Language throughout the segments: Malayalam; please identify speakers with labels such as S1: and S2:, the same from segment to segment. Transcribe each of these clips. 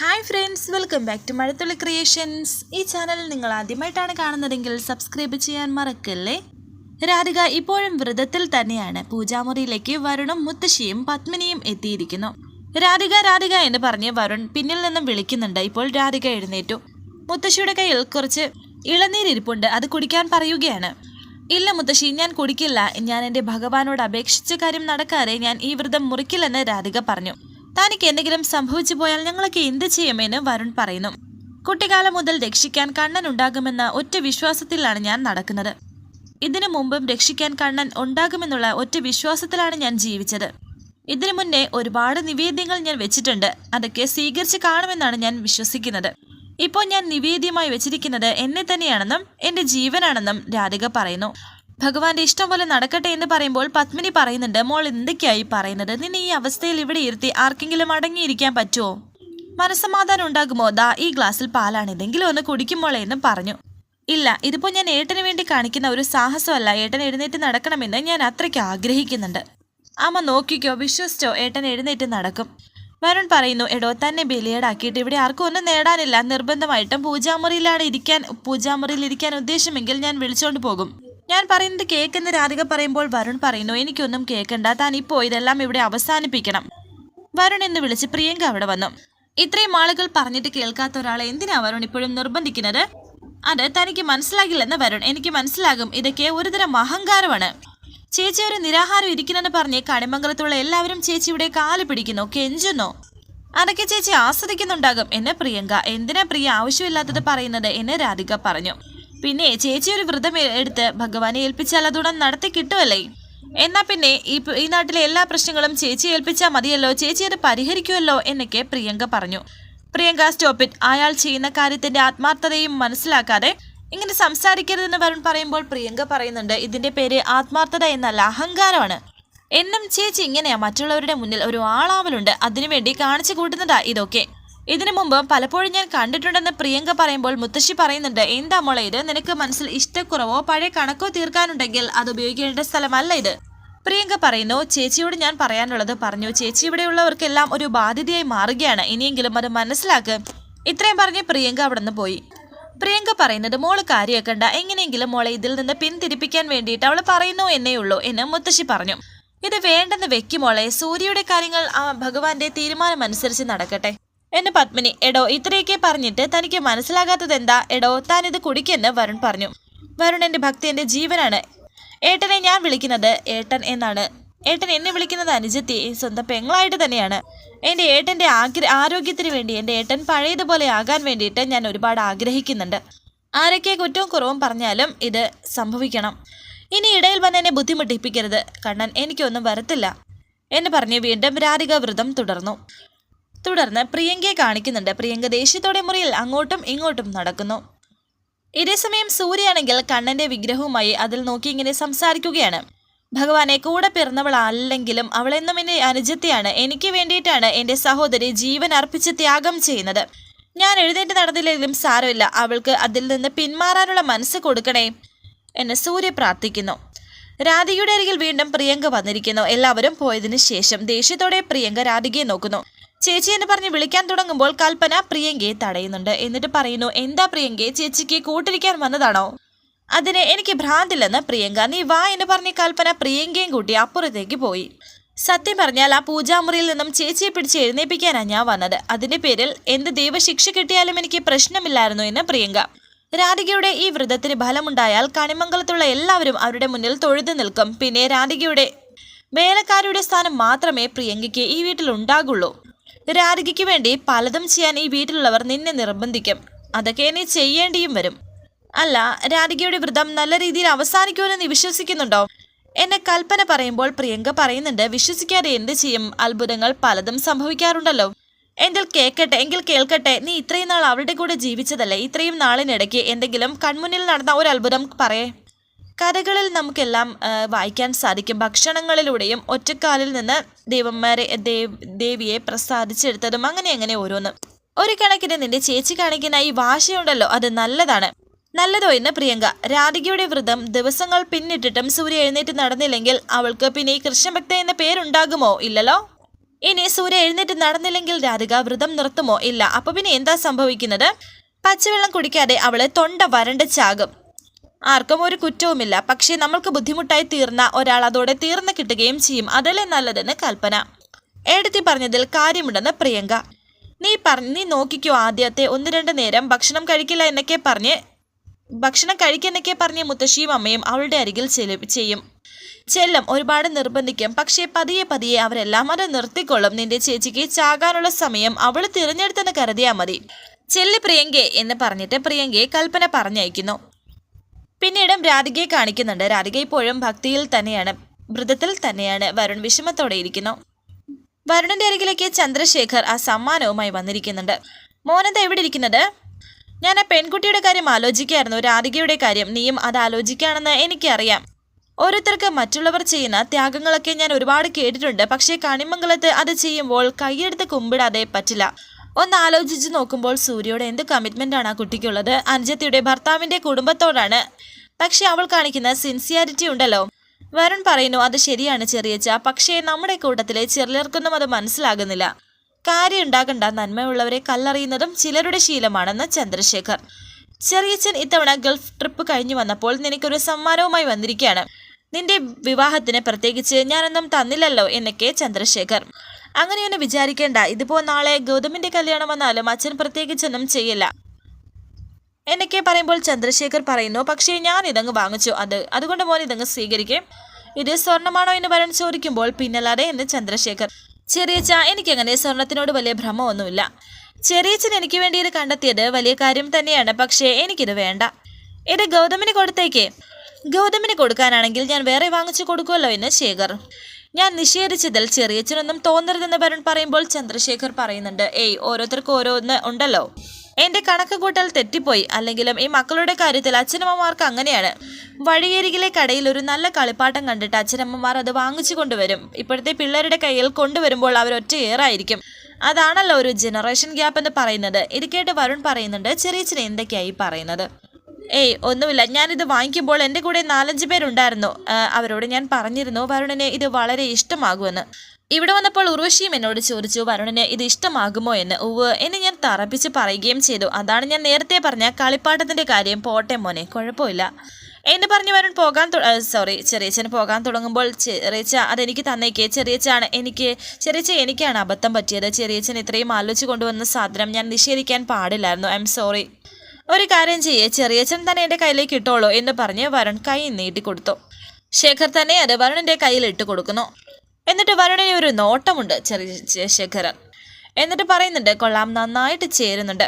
S1: Hi friends welcome back to Mazhathulli creations ഈ ചാനൽ നിങ്ങൾ ആദ്യമായിട്ടാണ് കാണുന്നതെങ്കിൽ സബ്സ്ക്രൈബ് ചെയ്യാൻ മറക്കല്ലേ? രാധിക ഇപ്പോഴും വ്രതത്തിൽ തന്നെയാണ്. പൂജാമുറിയിലേക്ക് വരുണും മുത്തശ്ശിയും പത്മിനിയും എത്തിയിരിക്കുന്നു. രാധിക രാധിക എന്ന് പറഞ്ഞ് വരുൺ പിന്നിൽ നിന്നും വിളിക്കുന്നുണ്ട്. ഇപ്പോൾ രാധിക എഴുന്നേറ്റു. മുത്തശ്ശിയുടെ കയ്യിൽ കുറച്ച് ഇളനീരിപ്പുണ്ട് അത് കുടിക്കാൻ പറയുകയാണ്. ഇല്ല മുത്തശ്ശി ഞാൻ കുടിക്കില്ല. ഞാൻ എന്റെ ഭഗവാനോട് അപേക്ഷിച്ച കാര്യം നടക്കാതെ ഞാൻ ഈ വ്രതം മുറിക്കില്ലെന്ന് രാധിക പറഞ്ഞു. തനിക്ക് എന്തെങ്കിലും സംഭവിച്ചു പോയാൽ ഞങ്ങളൊക്കെ എന്ത് ചെയ്യുമെന്ന് വരുൺ പറയുന്നു. കുട്ടിക്കാലം മുതൽ രക്ഷിക്കാൻ കണ്ണൻ ഉണ്ടാകുമെന്ന ഒറ്റ വിശ്വാസത്തിലാണ് ഞാൻ നടക്കുന്നത്. ഇതിനു മുമ്പും രക്ഷിക്കാൻ കണ്ണൻ ഉണ്ടാകുമെന്നുള്ള ഒറ്റ വിശ്വാസത്തിലാണ് ഞാൻ ജീവിച്ചത്. ഇതിനു മുന്നേ ഒരുപാട് നിവേദ്യങ്ങൾ ഞാൻ വെച്ചിട്ടുണ്ട്. അതൊക്കെ സ്വീകരിച്ച് കാണുമെന്നാണ് ഞാൻ വിശ്വസിക്കുന്നത്. ഇപ്പോൾ ഞാൻ നിവേദ്യമായി വെച്ചിരിക്കുന്നത് എന്നെ തന്നെയാണെന്നും എന്റെ ജീവനാണെന്നും രാധിക പറയുന്നു. ഭഗവാന്റെ ഇഷ്ടം പോലെ നടക്കട്ടെ എന്ന് പറയുമ്പോൾ പത്മിനി പറയുന്നുണ്ട് മോൾ എന്തൊക്കെയായി പറയുന്നത്? നിന്നെ ഈ അവസ്ഥയിൽ ഇവിടെ ഇരുത്തി ആർക്കെങ്കിലും അടങ്ങിയിരിക്കാൻ പറ്റുമോ മനസ്സമാധാനം ഉണ്ടാകുമോ? ദാ ഈ ഗ്ലാസ്സിൽ പാലാണ്. ഇതെങ്കിലും ഒന്ന് കുടിക്കുമ്പോളെ എന്ന് പറഞ്ഞു. ഇല്ല ഇതിപ്പോൾ ഞാൻ ഏട്ടന് വേണ്ടി കാണിക്കുന്ന ഒരു സാഹസമല്ല. ഏട്ടൻ എഴുന്നേറ്റ് നടക്കണമെന്ന് ഞാൻ അത്രയ്ക്ക് ആഗ്രഹിക്കുന്നുണ്ട്. അമ്മ നോക്കിക്കോ വിശ്വസിച്ചോ? ഏട്ടൻ എഴുന്നേറ്റ് നടക്കും. വരുൺ പറയുന്നു എടോ തന്നെ ബലിയേടാക്കിയിട്ട് ഇവിടെ ആർക്കും ഒന്നും നേടാനില്ല. നിർബന്ധമായിട്ടും പൂജാമുറിയിലാണ് ഇരിക്കാൻ പൂജാമുറിയിൽ ഇരിക്കാൻ ഉദ്ദേശമെങ്കിൽ ഞാൻ വിളിച്ചോണ്ട് പോകും. ഞാൻ പറയുന്നത് കേൾക്കുന്ന രാധിക പറയുമ്പോൾ വരുൺ പറയുന്നു എനിക്കൊന്നും കേൾക്കണ്ട താൻ ഇപ്പോൾ ഇതെല്ലാം ഇവിടെ അവസാനിപ്പിക്കണം. വരുൺ എന്ന് വിളിച്ച് പ്രിയങ്ക അവിടെ വന്നു. ഇത്രയും ആളുകൾ പറഞ്ഞിട്ട് കേൾക്കാത്ത ഒരാളെ എന്തിനാ വരുൺ ഇപ്പോഴും നിർബന്ധിക്കുന്നത്? അത് തനിക്ക് മനസ്സിലാകില്ലെന്ന് വരുൺ എനിക്ക് മനസ്സിലാകും ഇതൊക്കെ ഒരുതരം അഹങ്കാരമാണ്. ചേച്ചി ഒരു നിരാഹാരം ഇരിക്കുന്നെന്ന് പറഞ്ഞ് കണിമംഗലത്തുള്ള എല്ലാവരും ചേച്ചിയുടെ കാൽ പിടിക്കുന്നു കെഞ്ചുന്നു. അതൊക്കെ ചേച്ചി ആസ്വദിക്കുന്നുണ്ടാകും. എന്നെ പ്രിയങ്ക എന്തിനാ പ്രിയ ആവശ്യമില്ലാത്തത് പറയുന്നത്? എന്ന് രാധിക പറഞ്ഞു. പിന്നെ ചേച്ചി ഒരു വ്രതം എടുത്ത് ഭഗവാനെ ഏൽപ്പിച്ചാൽ അതുടൻ നടത്തി കിട്ടുമല്ലേ എന്നാ പിന്നെ ഈ ഈ നാട്ടിലെ എല്ലാ പ്രശ്നങ്ങളും ചേച്ചി ഏൽപ്പിച്ചാൽ മതിയല്ലോ ചേച്ചി അത് പരിഹരിക്കുമല്ലോ എന്നൊക്കെ പ്രിയങ്ക പറഞ്ഞു. പ്രിയങ്ക സ്റ്റോപ്പിറ്റ് അയാൾ ചെയ്യുന്ന കാര്യത്തിന്റെ ആത്മാർത്ഥതയും മനസ്സിലാക്കാതെ ഇങ്ങനെ സംസാരിക്കരുതെന്ന് വരുൺ പറയുമ്പോൾ പ്രിയങ്ക പറയുന്നുണ്ട് ഇതിന്റെ പേര് ആത്മാർത്ഥത എന്നല്ല അഹങ്കാരമാണ്. എന്നും ചേച്ചി ഇങ്ങനെയാ മറ്റുള്ളവരുടെ മുന്നിൽ ഒരു ആളാവലുണ്ട് അതിനുവേണ്ടി കാണിച്ചു കൂട്ടുന്നതാ ഇതൊക്കെ. ഇതിനു മുമ്പ് പലപ്പോഴും ഞാൻ കണ്ടിട്ടുണ്ടെന്ന് പ്രിയങ്ക പറയുമ്പോൾ മുത്തശ്ശി പറയുന്നുണ്ട് എന്താ മോളെ ഇത്? നിനക്ക് മനസ്സിൽ ഇഷ്ടക്കുറവോ പഴയ കണക്കോ തീർക്കാനുണ്ടെങ്കിൽ അത് ഉപയോഗിക്കേണ്ട സ്ഥലമല്ല ഇത്. പ്രിയങ്ക പറയുന്നു ചേച്ചിയോട് ഞാൻ പറയാനുള്ളത് പറഞ്ഞു. ചേച്ചി ഇവിടെയുള്ളവർക്കെല്ലാം ഒരു ബാധ്യതയായി മാറുകയാണ്. ഇനിയെങ്കിലും അത് മനസ്സിലാക്ക്. ഇത്രയും പറഞ്ഞ് പ്രിയങ്ക അവിടെ നിന്ന് പോയി. പ്രിയങ്ക പറയുന്നത് മോൾ കാര്യമാക്കണ്ട എങ്ങനെയെങ്കിലും മോളെ ഇതിൽ നിന്ന് പിന്തിരിപ്പിക്കാൻ വേണ്ടിയിട്ട് അവൾ പറയുന്നു എന്നേ ഉള്ളൂ എന്ന് മുത്തശ്ശി പറഞ്ഞു. ഇത് വേണ്ടെന്ന് വെക്കുമോളെ സൂര്യയുടെ കാര്യങ്ങൾ ആ ഭഗവാന്റെ തീരുമാനമനുസരിച്ച് നടക്കട്ടെ. എന്ന് പത്മിനി എടോ ഇത്രയൊക്കെ പറഞ്ഞിട്ട് തനിക്ക് മനസ്സിലാകാത്തത് എന്താ? എടോ താൻ ഇത് കുടിക്കെന്ന് വരുൺ പറഞ്ഞു. വരുൺ എന്റെ ഭക്തി എന്റെ ജീവനാണ്. ഏട്ടനെ ഞാൻ വിളിക്കുന്നത് ഏട്ടൻ എന്നാണ്. ഏട്ടൻ എന്നെ വിളിക്കുന്നത് അനുജത്തി സ്വന്തം പെങ്ങളായിട്ട് തന്നെയാണ്. എന്റെ ഏട്ടന്റെ ആഗ്ര ആരോഗ്യത്തിന് വേണ്ടി എന്റെ ഏട്ടൻ പഴയതുപോലെ ആകാൻ വേണ്ടിയിട്ട് ഞാൻ ഒരുപാട് ആഗ്രഹിക്കുന്നുണ്ട്. ആരൊക്കെ കുറ്റവും കുറവും പറഞ്ഞാലും ഇത് സംഭവിക്കണം. ഇനി ഇടയിൽ വന്ന് എന്നെ ബുദ്ധിമുട്ടിപ്പിക്കരുത്. കണ്ണൻ എനിക്കൊന്നും വരത്തില്ല. എന്ന് പറഞ്ഞ് വീണ്ടും രാധിക വ്രതം തുടർന്നു. തുടർന്ന് പ്രിയങ്കയെ കാണിക്കുന്നുണ്ട്. പ്രിയങ്ക ദേഷ്യത്തോടെ മുറിയിൽ അങ്ങോട്ടും ഇങ്ങോട്ടും നടക്കുന്നു. ഇതേസമയം സൂര്യയാണെങ്കിൽ കണ്ണന്റെ വിഗ്രഹവുമായി അതിൽ നോക്കി ഇങ്ങനെ സംസാരിക്കുകയാണ്. ഭഗവാനെ കൂടെ പിറന്നവളല്ലെങ്കിലും അവളെന്നും എന്റെ അനുജത്തെയാണ്. എനിക്ക് വേണ്ടിയിട്ടാണ് എന്റെ സഹോദരി ജീവൻ അർപ്പിച്ച് ത്യാഗം ചെയ്യുന്നത്. ഞാൻ എഴുന്നേറ്റ് നടന്നില്ലെങ്കിലും സാരമില്ല. അവൾക്ക് അതിൽ നിന്ന് പിന്മാറാനുള്ള മനസ്സ് കൊടുക്കണേ എന്ന് സൂര്യ പ്രാർത്ഥിക്കുന്നു. രാധികയുടെ അരികിൽ വീണ്ടും പ്രിയങ്ക വന്നിരിക്കുന്നു. എല്ലാവരും പോയതിനു ശേഷം ദേഷ്യത്തോടെ പ്രിയങ്ക രാധികയെ നോക്കുന്നു. ചേച്ചി എന്ന് പറഞ്ഞ് വിളിക്കാൻ തുടങ്ങുമ്പോൾ കൽപ്പന പ്രിയങ്കയെ തടയുന്നുണ്ട്. എന്നിട്ട് പറയുന്നു എന്താ പ്രിയങ്കയെ ചേച്ചിക്ക് കൂട്ടിരിക്കാൻ വന്നതാണോ? അതിന് എനിക്ക് ഭ്രാന്തില്ലെന്ന് പ്രിയങ്ക. നീ വാ എന്ന് പറഞ്ഞ് കൽപ്പന പ്രിയങ്കയും കൂട്ടി അപ്പുറത്തേക്ക് പോയി. സത്യം പറഞ്ഞാൽ ആ പൂജാമുറിയിൽ നിന്നും ചേച്ചിയെ പിടിച്ച് എഴുന്നേൽപ്പിക്കാനാണ് ഞാൻ വന്നത്. അതിന്റെ പേരിൽ എന്ത് ദൈവശിക്ഷ കിട്ടിയാലും എനിക്ക് പ്രശ്നമില്ലായിരുന്നു എന്ന് പ്രിയങ്ക. രാധികയുടെ ഈ വ്രതത്തിന് ഫലമുണ്ടായാൽ കണിമംഗലത്തുള്ള എല്ലാവരും അവരുടെ മുന്നിൽ തൊഴുതു നിൽക്കും. പിന്നെ രാധികയുടെ വേലക്കാരുടെ സ്ഥാനം മാത്രമേ പ്രിയങ്കയ്ക്ക് ഈ വീട്ടിൽ ഉണ്ടാകുള്ളൂ. രാധികയ്ക്ക് വേണ്ടി പലതും ചെയ്യാൻ ഈ വീട്ടിലുള്ളവർ നിന്നെ നിർബന്ധിക്കും. അതൊക്കെ നീ ചെയ്യേണ്ടിയും വരും. അല്ല രാധികയുടെ വ്രതം നല്ല രീതിയിൽ അവസാനിക്കുമെന്ന് നീ വിശ്വസിക്കുന്നുണ്ടോ? എന്നെ കൽപ്പന പറയുമ്പോൾ പ്രിയങ്ക പറയുന്നുണ്ട് വിശ്വസിക്കാതെ എന്ത് ചെയ്യും? അത്ഭുതങ്ങൾ പലതും സംഭവിക്കാറുണ്ടല്ലോ. എങ്കിൽ കേൾക്കട്ടെ എങ്കിൽ കേൾക്കട്ടെ. നീ ഇത്രയും നാൾ അവളുടെ കൂടെ ജീവിച്ചതല്ലേ? ഇത്രയും നാളിനിടയ്ക്ക് എന്തെങ്കിലും കൺമുന്നിൽ നടന്ന ഒരു അത്ഭുതം പറയേ. കഥകളിൽ നമുക്കെല്ലാം വായിക്കാൻ സാധിക്കും. ഭക്ഷണങ്ങളിലൂടെയും ഒറ്റക്കാലിൽ നിന്ന് ദേവന്മാരെ ദേവ് ദേവിയെ പ്രസാദിച്ചെടുത്തതും അങ്ങനെ അങ്ങനെ ഓരോന്ന്. ഒരു കണക്കിന് നിന്റെ ചേച്ചി കാണിക്കുന്ന ഈ വാശിയുണ്ടല്ലോ അത് നല്ലതാണ്. നല്ലതോ എന്ന് പ്രിയങ്ക. രാധികയുടെ വ്രതം ദിവസങ്ങൾ പിന്നിട്ടിട്ടും സൂര്യ എഴുന്നേറ്റ് നടന്നില്ലെങ്കിൽ അവൾക്ക് പിന്നെ ഈ കൃഷ്ണഭക്ത എന്ന പേരുണ്ടാകുമോ? ഇല്ലല്ലോ. ഇനി സൂര്യ എഴുന്നേറ്റ് നടന്നില്ലെങ്കിൽ രാധിക വ്രതം നിർത്തുമോ? ഇല്ല. അപ്പൊ പിന്നെ എന്താ സംഭവിക്കുന്നത്? പച്ചവെള്ളം കുടിക്കാതെ അവൾ തൊണ്ട വരണ്ട ചാകും. ആർക്കും ഒരു കുറ്റവുമില്ല. പക്ഷേ നമ്മൾക്ക് ബുദ്ധിമുട്ടായി തീർന്ന ഒരാൾ അതോടെ തീർന്നു കിട്ടുകയും ചെയ്യും. അതല്ലേ നല്ലതെന്ന് കൽപ്പന. എടുത്തി പറഞ്ഞതിൽ കാര്യമുണ്ടെന്ന് പ്രിയങ്ക. നീ പറഞ്ഞ് നീ നോക്കിക്കോ ആദ്യത്തെ ഒന്ന് രണ്ട് നേരം ഭക്ഷണം കഴിക്കില്ല എന്നൊക്കെ പറഞ്ഞ് ഭക്ഷണം കഴിക്കെന്നൊക്കെ പറഞ്ഞ് മുത്തശ്ശിയും അമ്മയും അവളുടെ അരികിൽ ചെയ്യും. ചെല്ലും ഒരുപാട് നിർബന്ധിക്കും. പക്ഷേ പതിയെ പതിയെ അവരെല്ലാം അത് നിർത്തിക്കൊള്ളും. നിന്റെ ചേച്ചിക്ക് ചാകാനുള്ള സമയം അവൾ തിരഞ്ഞെടുത്തെന്ന് കരുതിയാൽ മതി. ചെല്ല് പ്രിയങ്കെ എന്ന് പറഞ്ഞിട്ട് പ്രിയങ്കയെ കൽപ്പന പറഞ്ഞയക്കുന്നു. പിന്നീടും രാധികയെ കാണിക്കുന്നുണ്ട്. രാധിക ഇപ്പോഴും ഭക്തിയിൽ തന്നെയാണ് വ്രതത്തിൽ തന്നെയാണ്. വരുൺ വിഷമത്തോടെ ഇരിക്കുന്നു. വരുണിന്റെ അരികിലേക്ക് ചന്ദ്രശേഖർ ആ സമ്മാനവുമായി വന്നിരിക്കുന്നുണ്ട്. മോനെന്താ എവിടെ ഇരിക്കുന്നത്? ഞാൻ ആ പെൺകുട്ടിയുടെ കാര്യം ആലോചിക്കായിരുന്നു. രാധികയുടെ കാര്യം നീയും അത് ആലോചിക്കുകയാണെന്ന് എനിക്കറിയാം. ഓരോരുത്തർക്ക് മറ്റുള്ളവർ ചെയ്യുന്ന ത്യാഗങ്ങളൊക്കെ ഞാൻ ഒരുപാട് കേട്ടിട്ടുണ്ട്. പക്ഷേ കണിമംഗലത്ത് അത് ചെയ്യുമ്പോൾ കൈയെടുത്ത് കുമ്പിടാതെ പറ്റില്ല. ഒന്ന് ആലോചിച്ച് നോക്കുമ്പോൾ സൂര്യയോട് എന്ത് കമ്മിറ്റ്മെന്റ് ആണ് ആ കുട്ടിക്കുള്ളത്? അനുജത്തിയുടെ ഭർത്താവിന്റെ കുടുംബത്തോടാണ്. പക്ഷെ അവൾ കാണിക്കുന്ന സിൻസിയാരിറ്റി ഉണ്ടല്ലോ. വരുൺ പറയുന്നു അത് ശരിയാണ് ചെറിയച്ച പക്ഷേ നമ്മുടെ കൂട്ടത്തിലെ ചെറിയർക്കൊന്നും അത് മനസ്സിലാകുന്നില്ല. കാര്യം ഉണ്ടാകണ്ട. നന്മയുള്ളവരെ കല്ലറിയുന്നതും ചിലരുടെ ശീലമാണെന്ന് ചന്ദ്രശേഖർ. ചെറിയച്ചൻ ഇത്തവണ ഗൾഫ് ട്രിപ്പ് കഴിഞ്ഞു വന്നപ്പോൾ നിനക്കൊരു സമ്മാനവുമായി വന്നിരിക്കുകയാണ്. നിന്റെ വിവാഹത്തിന് പ്രത്യേകിച്ച് ഞാനൊന്നും തന്നില്ലല്ലോ എന്നൊക്കെ ചന്ദ്രശേഖർ. അങ്ങനെയൊന്നും വിചാരിക്കേണ്ട. ഇതിപ്പോ നാളെ ഗൗതമിന്റെ കല്യാണം വന്നാലും അച്ഛൻ പ്രത്യേകിച്ചൊന്നും ചെയ്യില്ല. എന്നൊക്കെ പറയുമ്പോൾ ചന്ദ്രശേഖർ പറയുന്നു പക്ഷേ ഞാൻ ഇതങ്ങ് വാങ്ങിച്ചു. അത് അതുകൊണ്ട് മോൻ ഇതങ്ങ് സ്വീകരിക്കും. ഇത് സ്വർണമാണോ എന്ന് വരൻ ചോദിക്കുമ്പോൾ പിന്നല്ലാതെ എന്ന് ചന്ദ്രശേഖർ. ചെറിയച്ച എനിക്കങ്ങനെ സ്വർണത്തിനോട് വലിയ ഭ്രമമൊന്നുമില്ല. ചെറിയച്ചൻ എനിക്ക് വേണ്ടി ഇത് കണ്ടെത്തിയത് വലിയ കാര്യം തന്നെയാണ് പക്ഷേ എനിക്കിത് വേണ്ട. ഇത് ഗൗതമിന് കൊടുത്തേക്കേ. ഗൗതമിന് കൊടുക്കാനാണെങ്കിൽ ഞാൻ വേറെ വാങ്ങിച്ചു കൊടുക്കുമല്ലോ എന്ന് ശേഖർ. ഞാൻ നിഷേധിച്ചതിൽ ചെറിയച്ചനൊന്നും തോന്നരുതെന്ന് വരുൺ പറയുമ്പോൾ ചന്ദ്രശേഖർ പറയുന്നുണ്ട് ഏയ് ഓരോരുത്തർക്കും ഓരോന്ന് ഉണ്ടല്ലോ. എന്റെ കണക്ക് കൂട്ടൽ തെറ്റിപ്പോയി. അല്ലെങ്കിലും ഈ മക്കളുടെ കാര്യത്തിൽ അച്ഛനമ്മമാർക്ക് അങ്ങനെയാണ്. വഴിയരികിലെ കടയിൽ ഒരു നല്ല കളിപ്പാട്ടം കണ്ടിട്ട് അച്ഛനമ്മമാർ അത് വാങ്ങിച്ചു കൊണ്ടുവരും. ഇപ്പോഴത്തെ പിള്ളേരുടെ കയ്യിൽ കൊണ്ടുവരുമ്പോൾ അവർ ഒറ്റ ഏറായിരിക്കും. അതാണല്ലോ ഒരു ജനറേഷൻ ഗ്യാപ്പ് എന്ന് പറയുന്നത്. ഇത് കേട്ട് വരുൺ പറയുന്നുണ്ട് ചെറിയച്ഛൻ എന്തൊക്കെയായി പറയുന്നത്? ഏയ് ഒന്നുമില്ല. ഞാനിത് വാങ്ങിക്കുമ്പോൾ എന്റെ കൂടെ നാലഞ്ച് പേരുണ്ടായിരുന്നു. അവരോട് ഞാൻ പറഞ്ഞിരുന്നു വരുണനെ ഇത് വളരെ ഇഷ്ടമാകുമെന്ന്. ഇവിടെ വന്നപ്പോൾ ഉർവശിയും എന്നോട് ചോദിച്ചു വരുണിന് ഇത് ഇഷ്ടമാകുമോ എന്ന്? ഉവ് എന്ന് ഞാൻ തറപ്പിച്ച് പറയുകയും ചെയ്തു. അതാണ് ഞാൻ നേരത്തെ പറഞ്ഞ കളിപ്പാട്ടത്തിന്റെ കാര്യം. പോട്ടെ മോനെ കുഴപ്പമില്ല. എന്ന് പറഞ്ഞു വരുൺ പോകാൻ സോറി ചെറിയച്ചൻ പോകാൻ തുടങ്ങുമ്പോൾ ചെറിയച്ച അതെനിക്ക് തന്നേക്ക്. ചെറിയച്ചാണ് എനിക്ക് ചെറിയച്ച എനിക്കാണ് അബദ്ധം പറ്റിയത്. ചെറിയച്ചൻ ഇത്രയും ആലോചിച്ച് കൊണ്ടുവന്ന സാധനം ഞാൻ നിഷേധിക്കാൻ പാടില്ലായിരുന്നു. ഐ എം സോറി ഒരു കാര്യം ചെയ്യേ ചെറിയച്ഛൻ തന്നെ എന്റെ കയ്യിലേക്ക് ഇട്ടോളൂ എന്ന് പറഞ്ഞ് വരുൺ കൈ നീട്ടിക്കൊടുത്തു ശേഖർ തന്നെ അത് വരുണിന്റെ കയ്യിൽ ഇട്ട് കൊടുക്കുന്നു. എന്നിട്ട് വരുണിന് ഒരു നോട്ടമുണ്ട് ചെറിയ ശേഖരൻ എന്നിട്ട് പറയുന്നുണ്ട് കൊള്ളാം നന്നായിട്ട് ചേരുന്നുണ്ട്.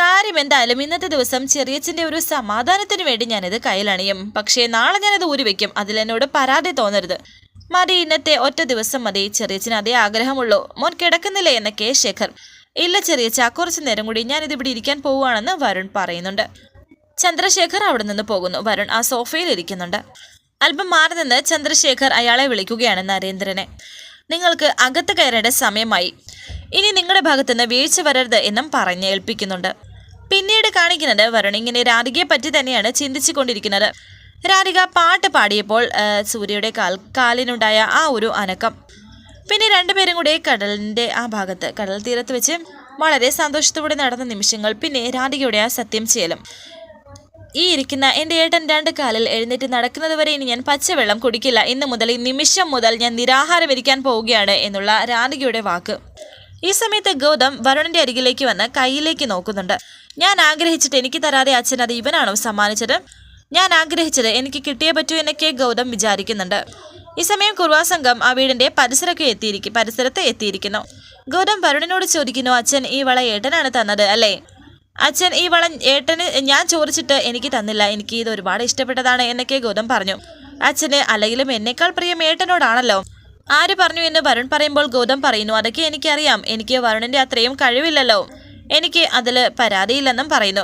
S1: കാര്യം എന്തായാലും ഇന്നത്തെ ദിവസം ചെറിയച്ഛന്റെ ഒരു സമാധാനത്തിന് വേണ്ടി ഞാനിത് കയ്യിലണിയും പക്ഷേ നാളെ ഞാനിത് ഊരി വെക്കും. അതിലെന്നോട് പരാതി തോന്നരുത്. മതി ഇന്നത്തെ ഒറ്റ ദിവസം മതി. ചെറിയച്ഛന് അതേ ആഗ്രഹമുള്ളൂ. മോൻ കിടക്കുന്നില്ലേ എന്നൊക്കെ ശേഖർ ഇല്ല ചെറിയച്ച കുറച്ചു നേരം കൂടി ഞാനിത് ഇവിടെ ഇരിക്കാൻ പോവുകയാണെന്ന് വരുൺ പറയുന്നുണ്ട്. ചന്ദ്രശേഖർ അവിടെ നിന്ന് പോകുന്നു. വരുൺ ആ സോഫയിൽ ഇരിക്കുന്നുണ്ട്. അല്പം മാറി നിന്ന് ചന്ദ്രശേഖർ അയാളെ വിളിക്കുകയാണ് നരേന്ദ്രനെ. നിങ്ങൾക്ക് അകത്ത് കയറേണ്ട സമയമായി. ഇനി നിങ്ങളുടെ ഭാഗത്തുനിന്ന് വീഴ്ച വരരുത് എന്നും പറഞ്ഞ് ഏൽപ്പിക്കുന്നുണ്ട്. പിന്നീട് കാണിക്കുന്നത് വരുൺ ഇങ്ങനെ രാധികയെ പറ്റി തന്നെയാണ് ചിന്തിച്ചു കൊണ്ടിരിക്കുന്നത് രാധിക പാട്ട് പാടിയപ്പോൾ സൂര്യയുടെ കാൽ കാലിനുണ്ടായ ആ ഒരു അനക്കം. പിന്നെ രണ്ടുപേരും കൂടെ കടലിന്റെ ആ ഭാഗത്ത് കടൽ തീരത്ത് വെച്ച് വളരെ സന്തോഷത്തോടെ നടന്ന നിമിഷങ്ങൾ പിന്നെ രാധികയുടെ ആ സത്യം ചെയ്യലും. ഈ ഇരിക്കുന്ന എന്റെ ഏട്ടൻ രണ്ട് കാലിൽ എഴുന്നേറ്റ് നടക്കുന്നത് വരെ ഇനി ഞാൻ പച്ചവെള്ളം കുടിക്കില്ല. ഇന്ന് മുതൽ ഈ നിമിഷം മുതൽ ഞാൻ നിരാഹാരം ഇരിക്കാൻ പോവുകയാണ് എന്നുള്ള രാധികയുടെ വാക്ക്. ഈ സമയത്ത് ഗൗതം വരുണിന്റെ അരികിലേക്ക് വന്ന് കയ്യിലേക്ക് നോക്കുന്നുണ്ട്. ഞാൻ ആഗ്രഹിച്ചിട്ട് എനിക്ക് തരാതെ അച്ഛൻ അത് ഇവനാണോ സമ്മാനിച്ചത്? ഞാൻ ആഗ്രഹിച്ചത് എനിക്ക് കിട്ടിയേ പറ്റൂ എന്നൊക്കെ ഗൗതം വിചാരിക്കുന്നുണ്ട്. ഈ സമയം കുർവാ സംഘം ആ വീടിന്റെ പരിസരമൊക്കെ എത്തിയിരിക്കും പരിസരത്ത് എത്തിയിരിക്കുന്നു. ഗൗതം വരുണനോട് ചോദിക്കുന്നു അച്ഛൻ ഈ വള ഏട്ടനാണ് തന്നത് അല്ലേ? അച്ഛൻ ഈ വള ഏട്ടന് ഞാൻ ചോദിച്ചിട്ട് എനിക്ക് തന്നില്ല. എനിക്ക് ഇത് ഒരുപാട് ഇഷ്ടപ്പെട്ടതാണ് എന്നൊക്കെ ഗൗതം പറഞ്ഞു. അച്ഛന് അല്ലെങ്കിലും എന്നേക്കാൾ പ്രിയം ഏട്ടനോടാണല്ലോ. ആര് പറഞ്ഞു? എന്ന് വരുൺ പറയുമ്പോൾ ഗൗതം പറയുന്നു അതൊക്കെ എനിക്കറിയാം. എനിക്ക് വരുണിന്റെ അത്രയും കഴിവില്ലല്ലോ. എനിക്ക് അതിൽ പരാതിയില്ലെന്നും പറയുന്നു.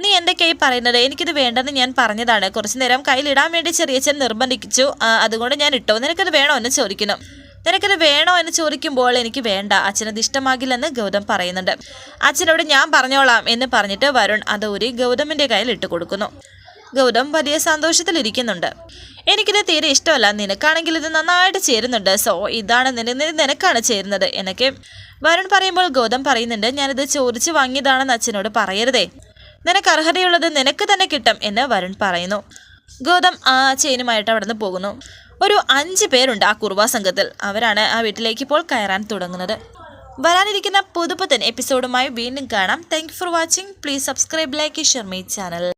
S1: നീ എന്തൊക്കെയായി പറയുന്നത്? എനിക്കിത് വേണ്ടെന്ന് ഞാൻ പറഞ്ഞതാണ്. കുറച്ചു നേരം കയ്യിലിടാൻ വേണ്ടി ചെറിയച്ഛൻ നിർബന്ധിച്ചു. അതുകൊണ്ട് ഞാൻ ഇട്ടോ. നിനക്കത് വേണോ എന്ന് ചോദിക്കുന്നു. നിനക്കത് വേണോ എന്ന് ചോദിക്കുമ്പോൾ എനിക്ക് വേണ്ട. അച്ഛനത് ഇഷ്ടമാകില്ലെന്ന് ഗൗതം പറയുന്നുണ്ട്. അച്ഛനോട് ഞാൻ പറഞ്ഞോളാം എന്ന് പറഞ്ഞിട്ട് വരുൺ അത് ഗൗതമിന്റെ കയ്യിൽ ഇട്ട് കൊടുക്കുന്നു ഗൗതം വലിയ സന്തോഷത്തിലിരിക്കുന്നുണ്ട്. എനിക്കിത് തീരെ ഇഷ്ടമല്ല. നിനക്കാണെങ്കിൽ ഇത് നന്നായിട്ട് ചേരുന്നുണ്ട്. സോ ഇതാണ് നിന നിനക്കാണ് ചേരുന്നത് എന്നൊക്കെ വരുൺ പറയുമ്പോൾ ഗൗതം പറയുന്നുണ്ട് ഞാനിത് ചോദിച്ചു വാങ്ങിയതാണെന്ന് അച്ഛനോട് പറയരുതേ. നിനക്ക് അർഹതയുള്ളത് നിനക്ക് തന്നെ കിട്ടും എന്ന് വരുൺ പറയുന്നു. ഗൗതം ആ ചെയിനുമായിട്ട് അവിടെ നിന്ന് പോകുന്നു. ഒരു അഞ്ച് പേരുണ്ട് ആ കുറുവ സംഘത്തിൽ. അവരാണ് ആ വീട്ടിലേക്ക് ഇപ്പോൾ കയറാൻ തുടങ്ങുന്നത്. വരാനിരിക്കുന്ന പുതുപുത്തൻ എപ്പിസോഡുമായി വീണ്ടും കാണാം. Thank for watching please subscribe like share my channel